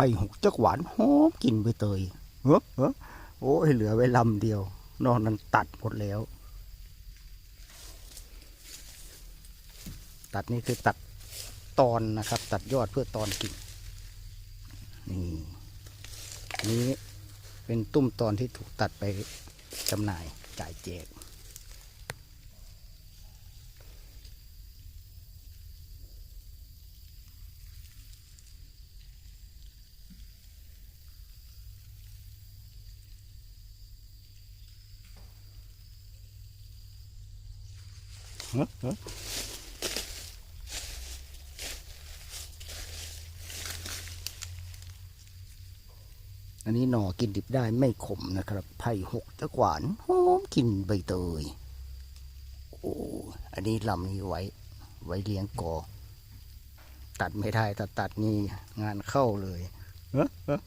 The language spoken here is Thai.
ผ่หกจักหวานหอมกลิ่นใบเตยเฮ้อเฮ้อโอ้ยเหลือไว้ลำเดียว นอกนั้นตัดหมดแล้ว ตัดนี่คือตัดตอนนะครับ ตัดยอดเพื่อตอนกิ่งนี่นนี้เป็นตุ้มตอนที่ถูกตัดไปจำหน่ายจ่ายแจก อันนี้หน่อกินดิบได้ไม่ขมนะครับ ไผ่หกจะหวานหอมกินใบเตย โอ้ อันนี้ลำนี้ไว้ ไว้เลี้ยงกอ ตัดไม่ได้ถ้าตัดนี่งานเข้าเลยเอ้อเอ้อ